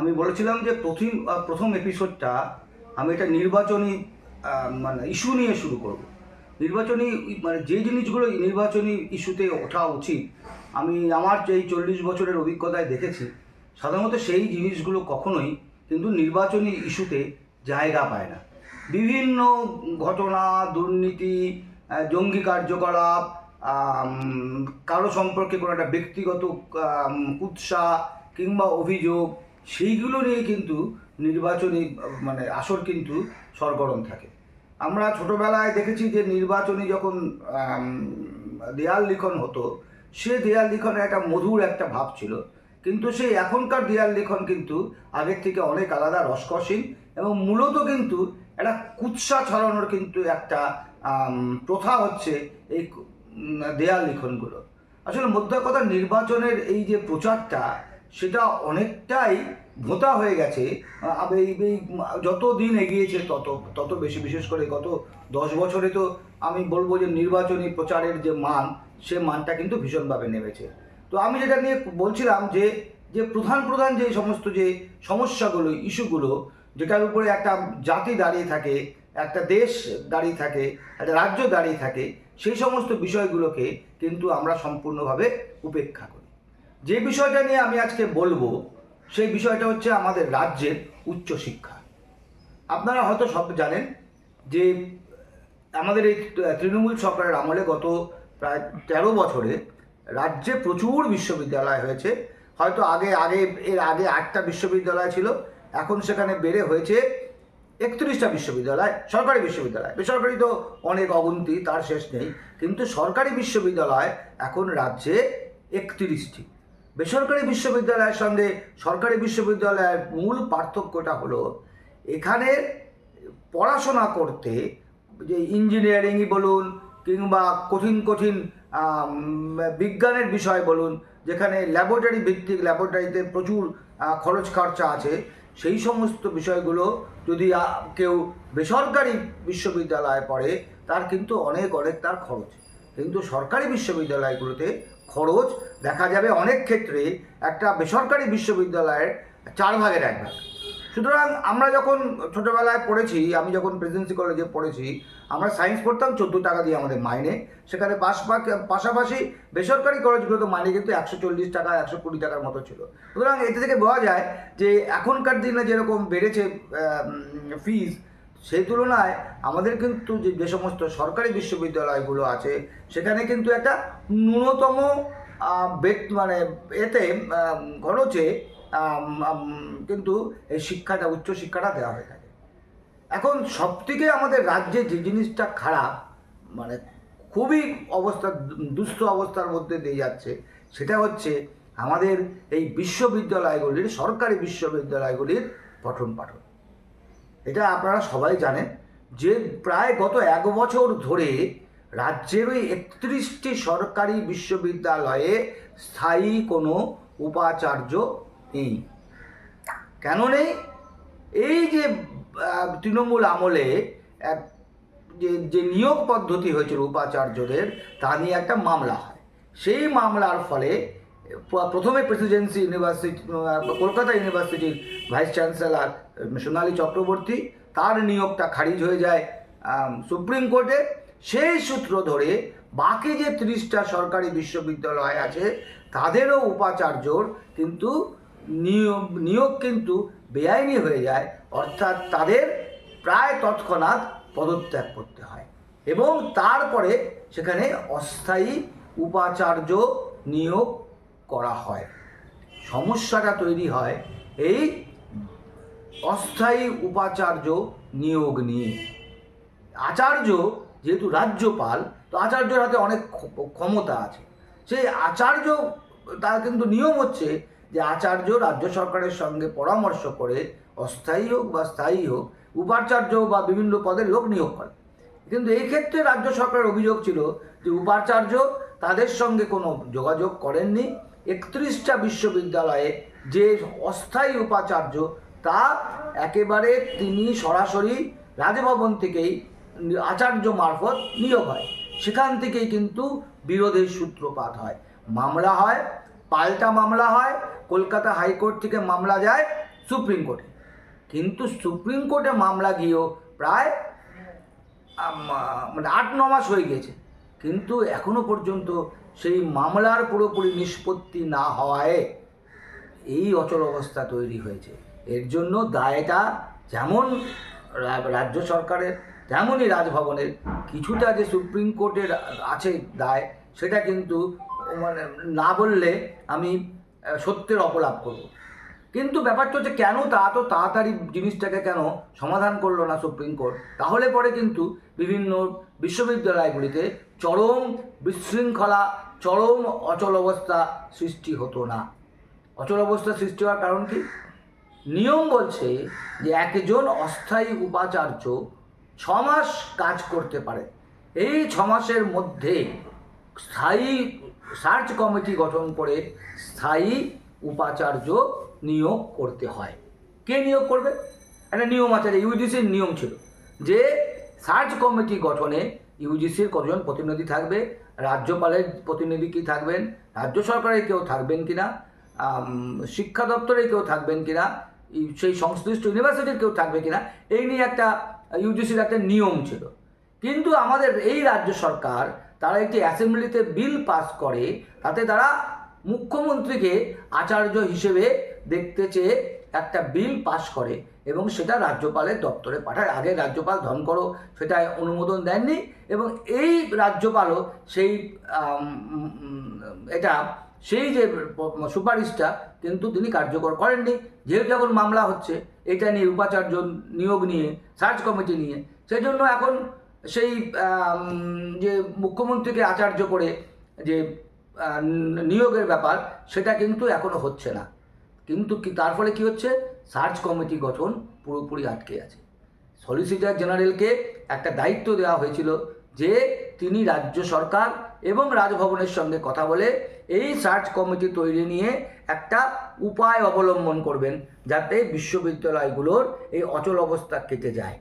আমি বলেছিলাম যে প্রথম প্রথম এপিসোডটা আমি এটা নির্বাচনী মানে ইস্যু নিয়ে শুরু করব। নির্বাচনী মানে যে জিনিসগুলো নির্বাচনী ইস্যুতে ওঠা উচিত, আমি আমার যে চল্লিশ বছরের অভিজ্ঞতায় দেখেছি, সাধারণত সেই জিনিসগুলো কখনোই কিন্তু নির্বাচনী ইস্যুতে জায়গা পায় না। বিভিন্ন ঘটনা, দুর্নীতি জঙ্গি কার্যকলাপ কারও সম্পর্কে কোনো একটা ব্যক্তিগত কুৎসা কিংবা অভিযোগ সেইগুলো নিয়ে কিন্তু নির্বাচনী মানে আসর কিন্তু সরগরম থাকে। আমরা ছোটবেলায় দেখেছি যে নির্বাচনী যখন দেয়াল লিখন হতো, সে দেয়াল লিখনে একটা মধুর একটা ভাব ছিল। কিন্তু সেই এখনকার দেয়াল লিখন কিন্তু আগের থেকে অনেক আলাদা রসকসীন এবং মূলত কিন্তু একটা কুৎসা ছড়ানোর কিন্তু একটা প্রথা হচ্ছে এই দেয়াল লিখনগুলো। আসলে মধ্যে কথা, নির্বাচনের এই যে প্রচারটা, সেটা অনেকটাই ভোতা হয়ে গেছে এই যত দিন এগিয়েছে তত তত বেশি, বিশেষ করে গত দশ বছরে তো আমি বলব যে নির্বাচনী প্রচারের যে মান, সে মানটা কিন্তু ভীষণভাবে নেমেছে। তো আমি যেটা নিয়ে বলছিলাম যে যে প্রধান প্রধান যে সমস্ত যে সমস্যাগুলো, ইস্যুগুলো, যেটার উপরে একটা জাতি দাঁড়িয়ে থাকে, একটা দেশ দাঁড়িয়ে থাকে, একটা রাজ্য দাঁড়িয়ে থাকে, সেই সমস্ত বিষয়গুলোকে কিন্তু আমরা সম্পূর্ণভাবে উপেক্ষা করি। যে বিষয়টা নিয়ে আমি আজকে বলব সেই বিষয়টা হচ্ছে আমাদের রাজ্যের উচ্চশিক্ষা আপনারা হয়তো সব জানেন যে, আমাদের এই তৃণমূল সরকারের আমলে গত প্রায় তেরো বছরে রাজ্যে প্রচুর বিশ্ববিদ্যালয় হয়েছে। হয়তো আগে আগে, এর আগে আটটা বিশ্ববিদ্যালয় ছিল, এখন সেখানে বেড়ে হয়েছে একত্রিশটা বিশ্ববিদ্যালয়, সরকারি বিশ্ববিদ্যালয়। বেসরকারি তো অনেক অগুন্তি, তার শেষ নেই। কিন্তু সরকারি বিশ্ববিদ্যালয় এখন রাজ্যে একত্রিশটি। বেসরকারি বিশ্ববিদ্যালয়ের সঙ্গে সরকারি বিশ্ববিদ্যালয়ের মূল পার্থক্যটা হলো, এখানে পড়াশোনা করতে যে ইঞ্জিনিয়ারিংই বলুন কিংবা কঠিন কঠিন বিজ্ঞানের বিষয় বলুন, যেখানে ল্যাবরেটরি ভিত্তিক ল্যাবরেটরিতে প্রচুর খরচ খরচা আছে, সেই সমস্ত বিষয়গুলো যদি কেউ বেসরকারি বিশ্ববিদ্যালয়ে পড়ে, তার কিন্তু অনেক অনেক তার খরচ। কিন্তু সরকারি বিশ্ববিদ্যালয়গুলোতে খরচ দেখা যাবে অনেক ক্ষেত্রে একটা বেসরকারি বিশ্ববিদ্যালয়ের চার ভাগের এক ভাগ। সুতরাং আমরা যখন ছোটোবেলায় পড়েছি, আমি যখন প্রেসিডেন্সি কলেজে পড়েছি, আমরা সায়েন্স পড়তাম, চোদ্দ টাকা দিয়ে আমাদের মাইনে। সেখানে পাশ পাশাপাশি বেসরকারি কলেজগুলো তো মাইনে কিন্তু একশো চল্লিশ টাকা, একশো কুড়ি টাকার মতো ছিল। সুতরাং এতে থেকে বোঝা যায় যে এখনকার দিনে যেরকম বেড়েছে ফিজ সেই তুলনায় আমাদের কিন্তু যে যে সমস্ত সরকারি বিশ্ববিদ্যালয়গুলো আছে, সেখানে কিন্তু একটা ন্যূনতম বেত মানে এতে খরচে কিন্তু এই শিক্ষাটা উচ্চশিক্ষাটা দেওয়া হয়ে থাকে। এখন সবথেকে আমাদের রাজ্যে যে জিনিসটা খারাপ মানে খুবই অবস্থা, দুস্থ অবস্থার মধ্যে দিয়ে যাচ্ছে, সেটা হচ্ছে আমাদের এই বিশ্ববিদ্যালয়গুলির, সরকারি বিশ্ববিদ্যালয়গুলির পঠন পাঠন এটা আপনারা সবাই জানেন যে প্রায় গত এক বছর ধরে রাজ্যের ওই একত্রিশটি সরকারি বিশ্ববিদ্যালয়ে স্থায়ী কোনো উপাচার্য নেই। কেন নেই? এই যে তৃণমূল আমলে এক, যে যে নিয়োগ পদ্ধতি হয়েছিল উপাচার্যদের, তা নিয়ে একটা মামলা হয়। সেই মামলার ফলে প্রথমে প্রেসিডেন্সি ইউনিভার্সিটি কলকাতা ইউনিভার্সিটির ভাইস চ্যান্সেলর সোনালী চক্রবর্তী, তার নিয়োগটা খারিজ হয়ে যায় সুপ্রিম কোর্টে। সেই সূত্র ধরে বাকি যে ত্রিশটা সরকারি বিশ্ববিদ্যালয় আছে, তাদেরও উপাচার্যর কিন্তু নিয়োগ নিয়োগ কিন্তু বেআইনি হয়ে যায়, অর্থাৎ তাদের প্রায় তৎক্ষণাৎ পদত্যাগ করতে হয়। এবং তারপরে সেখানে অস্থায়ী উপাচার্য নিয়োগ করা হয়। সমস্যাটা তৈরি হয় এই অস্থায়ী উপাচার্য নিয়োগ নিয়ে। আচার্য যেহেতু রাজ্যপাল, তো আচার্যর হাতে অনেক ক্ষ- ক্ষমতা আছে। সেই আচার্য, তার কিন্তু নিয়ম হচ্ছে যে আচার্য রাজ্য সরকারের সঙ্গে পরামর্শ করে অস্থায়ী হোক বা স্থায়ী হোক, উপাচার্য বা বিভিন্ন পদের লোক নিয়োগ করে। কিন্তু এই ক্ষেত্রে রাজ্য সরকারের অভিযোগ ছিল যে উপাচার্য তাদের সঙ্গে কোনো যোগাযোগ করেননি। একত্রিশটা বিশ্ববিদ্যালয়ে যে অস্থায়ী উপাচার্য, তা একেবারে তিনি সরাসরি রাজভবন থেকেই আচার্য মারফত নিয়োগ হয়। সেখান থেকেই কিন্তু বিরোধের সূত্রপাত হয়। মামলা হয়, পাল্টা মামলা হয়, কলকাতা হাইকোর্ট থেকে মামলা যায় সুপ্রিম কোর্টে। কিন্তু সুপ্রিম কোর্টে মামলা গিয়েও প্রায় মানে আট, ন মাস হয়ে গেছে কিন্তু এখনও পর্যন্ত সেই মামলার পুরোপুরি নিষ্পত্তি না হওয়ায় এই অচল অবস্থা তৈরি হয়েছে। এর জন্য দায়টা যেমন রাজ্য সরকারের, তেমনই রাজভবনের। কিছুটা যে সুপ্রিম কোর্টের আছে দায়, সেটা কিন্তু মানে না বললে আমি সত্যের অপলাপ করব। কিন্তু ব্যাপারটা হচ্ছে কেন তা তো তাড়াতাড়ি জিনিসটাকে কেন সমাধান করল না সুপ্রিম কোর্ট? তাহলে পরে কিন্তু বিভিন্ন বিশ্ববিদ্যালয়গুলিতে চরম বিশৃঙ্খলা, চরম অচল অবস্থা সৃষ্টি হতো না। অচল অবস্থা সৃষ্টি হওয়ার কারণ কি? নিয়ম বলছে যে একজন অস্থায়ী উপাচার্য ছ মাস কাজ করতে পারে। এই ছ মাসের মধ্যে স্থায়ী সার্চ কমিটি গঠন করে স্থায়ী উপাচার্য নিয়োগ করতে হয়। কে নিয়োগ করবে? একটা নিয়ম আছে ইউজিসির নিয়ম ছিল যে সার্চ কমিটি গঠনে ইউজিসির কতজন প্রতিনিধি থাকবে? রাজ্যপালের প্রতিনিধি কি থাকবেন? রাজ্য সরকারের কেউ থাকবেন কিনা? আম, শিক্ষা দপ্তরে কেউ থাকবেন কিনা? ই- সেই সংশ্লিষ্ট ইউনিভার্সিটির কেউ থাকবে কিনা? এই নিয়ে একটা ইউজিসির একটা নিয়ম ছিল। কিন্তু আমাদের এই রাজ্য সরকার তারা একটি অ্যাসেম্বলিতে বিল পাস করে তাতে তারা মুখ্যমন্ত্রীকে আচার্য হিসেবে দেখতে চেয়ে একটা বিল পাস করে। এবং সেটা রাজ্যপালের দপ্তরে পাঠায়। আগে রাজ্যপাল ধনকরও সেটা অনুমোদন দেননি এবং এই রাজ্যপালও সেই এটা, সেই যে সুপারিশটা কিন্তু তিনি কার্যকর করেননি। যেহেতু এখন মামলা হচ্ছে, এটা নিয়ে উপাচার্য নিয়োগ নিয়ে, সার্চ কমিটি নিয়ে সেই জন্য এখন সেই যে মুখ্যমন্ত্রীকে আচার্য করে যে নিয়োগের ব্যাপার, সেটা কিন্তু এখনও হচ্ছে না। কিন্তু তার ফলে কি হচ্ছে? সার্চ কমিটি গঠন পুরোপুরি আটকে আছে। সলিসিটর জেনারেলকে একটা দায়িত্ব দেওয়া হয়েছিল যে তিনি রাজ্য সরকার এবং রাজভবনের সঙ্গে কথা বলে এই সার্চ কমিটি তৈরি নিয়ে একটা উপায় অবলম্বন করবেন যাতে বিশ্ববিদ্যালয়গুলোর এই অচল অবস্থা কেটে যায়।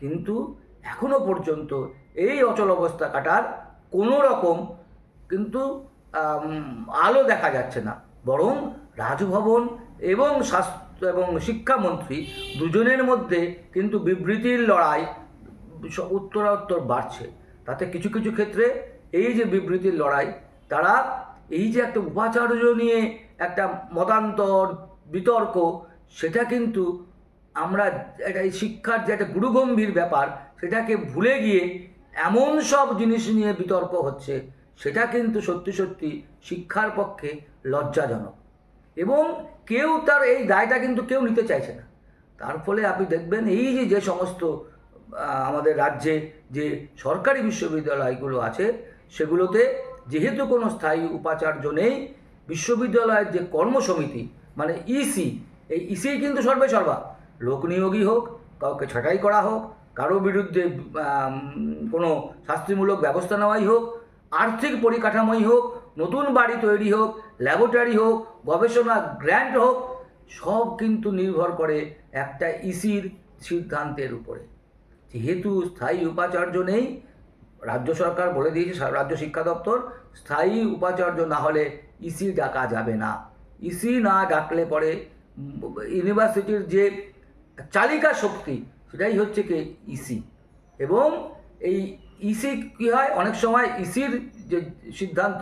কিন্তু এখনও পর্যন্ত এই অচল অবস্থা কাটার কোনো রকম কিন্তু আলো দেখা যাচ্ছে না। বরং রাজভবন এবং স্বাস্থ্য এবং শিক্ষামন্ত্রী দুজনের মধ্যে কিন্তু বিবৃতির লড়াই উত্তরাত্তর বাড়ছে। তাতে কিছু কিছু ক্ষেত্রে এই যে বিবৃতির লড়াই, তারা এই যে একটা উপাচার্য নিয়ে একটা মতান্তর, বিতর্ক, সেটা কিন্তু আমরা একটা এই শিক্ষার যে একটা গুরুগম্ভীর ব্যাপার, সেটাকে ভুলে গিয়ে এমন সব জিনিস নিয়ে বিতর্ক হচ্ছে, সেটা কিন্তু সত্যি সত্যি শিক্ষার পক্ষে লজ্জাজনক। এবং কেউ তার এই দায়টা কিন্তু কেউ নিতে চাইছে না। তার ফলে আপনি দেখবেন এই যে যে সমস্ত আমাদের রাজ্যে যে সরকারি বিশ্ববিদ্যালয়গুলো আছে, সেগুলোতে যেহেতু কোনো স্থায়ী উপাচার্য নেই, বিশ্ববিদ্যালয়ের যে কর্মসমিতি মানে ইসি এই ইসি কিন্তু সর্বে সর্বা। লোক নিয়োগই হোক, কাউকে ছাঁটাই করা হোক, কারও বিরুদ্ধে কোনো শাস্তিমূলক ব্যবস্থা নেওয়াই হোক, আর্থিক পরিকাঠামোই হোক নতুন বাড়ি তৈরি হোক, ল্যাবরেটরি হোক, গবেষণা গ্র্যান্ট হোক, সব কিন্তু নির্ভর করে একটা ইসির সিদ্ধান্তের উপরে। যেহেতু স্থায়ী উপাচার্য নেই, রাজ্য সরকার বলে দিয়েছে রাজ্য শিক্ষা দপ্তর, স্থায়ী উপাচার্য না হলে ইসি ডাকা যাবে না। ইসি না ডাকলে পরে ইউনিভার্সিটির যে চালিকা শক্তি, সেটাই হচ্ছে কি ইসি। এবং এই ইসি কি হয়? অনেক সময় ইসির যে সিদ্ধান্ত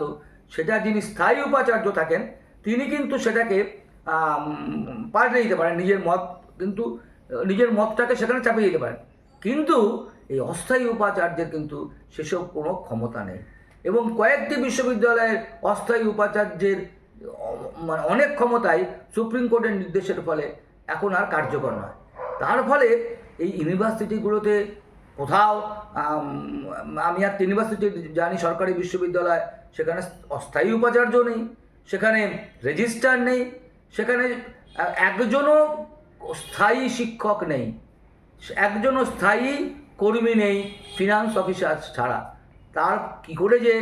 সেটা যিনি স্থায়ী উপাচার্য থাকেন, তিনি কিন্তু সেটাকে পাল্টে দিতে পারেন, নিজের মত কিন্তু, নিজের মতটাকে সেখানে চাপিয়ে দিতে পারেন। কিন্তু এই অস্থায়ী উপাচার্যের কিন্তু সেসব কোনো ক্ষমতা নেই। এবং কয়েকটি বিশ্ববিদ্যালয়ের অস্থায়ী উপাচার্যের মানে অনেক ক্ষমতাই সুপ্রিম কোর্টের নির্দেশের ফলে এখন আর কার্যকর নয়। তার ফলে এই ইউনিভার্সিটিগুলোতে কোথাও, আমি আর ইউনিভার্সিটি জানি, সরকারি বিশ্ববিদ্যালয় সেখানে অস্থায়ী উপাচার্য নেই, সেখানে রেজিস্ট্রার নেই, সেখানে একজনও স্থায়ী শিক্ষক নেই, একজনও স্থায়ী কর্মী নেই ফিনান্স অফিসার ছাড়া। তার কি করে যে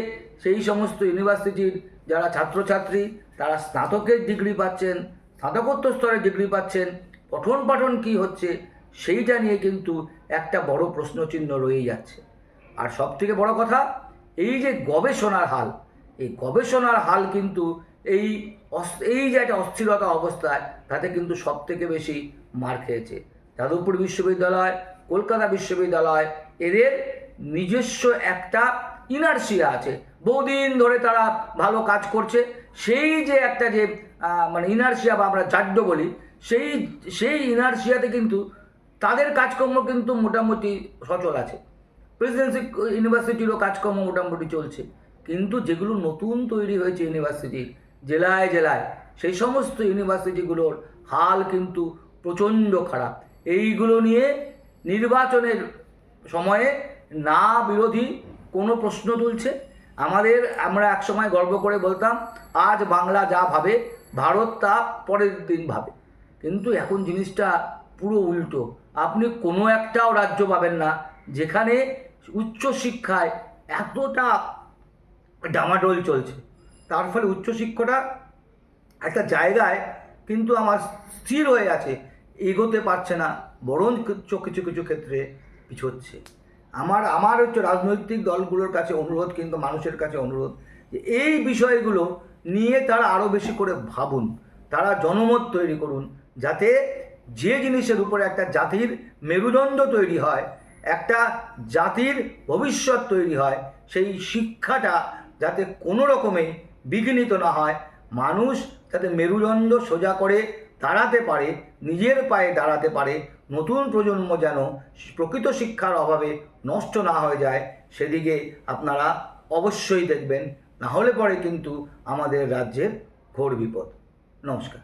সেই সমস্ত ইউনিভার্সিটির যারা ছাত্রছাত্রী, তারা স্নাতকের ডিগ্রি পাচ্ছেন, স্নাতকোত্তর স্তরের ডিগ্রি পাচ্ছেন, পঠন পাঠন কি হচ্ছে, সেইটা নিয়ে কিন্তু একটা বড় প্রশ্নচিহ্ন রয়েই যাচ্ছে। আর সব থেকে বড় কথা এই যে গবেষণার হাল, এই গবেষণার হাল কিন্তু এই এই যে একটা অস্থিরতা অবস্থায় তাতে কিন্তু সব থেকে বেশি মার খেয়েছে। যাদবপুর বিশ্ববিদ্যালয়, কলকাতা বিশ্ববিদ্যালয়, এদের নিজস্ব একটা ইনার্সিয়া আছে। বহুদিন ধরে তারা ভালো কাজ করছে। সেই যে একটা যে মানে ইনার্সিয়া বা আমরা জাড্য বলি, সেই সেই ইনার্সিয়াতে কিন্তু তাদের কাজকর্ম কিন্তু মোটামুটি সচল আছে। প্রেসিডেন্সি ইউনিভার্সিটিরও কাজকর্ম মোটামুটি চলছে। কিন্তু যেগুলো নতুন তৈরি হয়েছে ইউনিভার্সিটি জেলায় জেলায়, সেই সমস্ত ইউনিভার্সিটিগুলোর হাল কিন্তু প্রচণ্ড খারাপ। এইগুলো নিয়ে নির্বাচনের সময়ে না বিরোধী কোনো প্রশ্ন তুলছে। আমাদের, আমরা একসময় গর্ব করে বলতাম, আজ বাংলা যা ভাবে, ভারত তা পরের দিন ভাবে। কিন্তু এখন জিনিসটা পুরো উল্টো। আপনি কোনো একটাও রাজ্য পাবেন না, যেখানে উচ্চশিক্ষায় এতটা ডামাডোল চলছে। তার ফলে উচ্চশিক্ষাটা একটা জায়গায় কিন্তু আমার স্থির হয়ে আছে এগোতে পারছে না বরং কিছু কিছু কিছু ক্ষেত্রে পিছোচ্ছে। আমার আমার হচ্ছে রাজনৈতিক দলগুলোর কাছে অনুরোধ, কিন্তু মানুষের কাছে অনুরোধ যে এই বিষয়গুলো নিয়ে তারা আরও বেশি করে ভাবুন, তারা জনমত তৈরি করুন, যাতে যে জিনিসের উপরে একটা জাতির মেরুদণ্ড তৈরি হয় একটা জাতির ভবিষ্যৎ তৈরি হয়, সেই শিক্ষাটা যাতে কোনো রকমে বিঘ্নিত না হয়, মানুষ যাতে মেরুদণ্ড সোজা করে দাঁড়াতে পারে, নিজের পায়ে দাঁড়াতে পারে, নতুন প্রজন্ম যেন প্রকৃত শিক্ষার অভাবে নষ্ট না হয়ে যায়, সেদিকে আপনারা অবশ্যই দেখবেন, না হলে পরে কিন্তু আমাদের রাজ্যের ঘোর বিপদ। নমস্কার।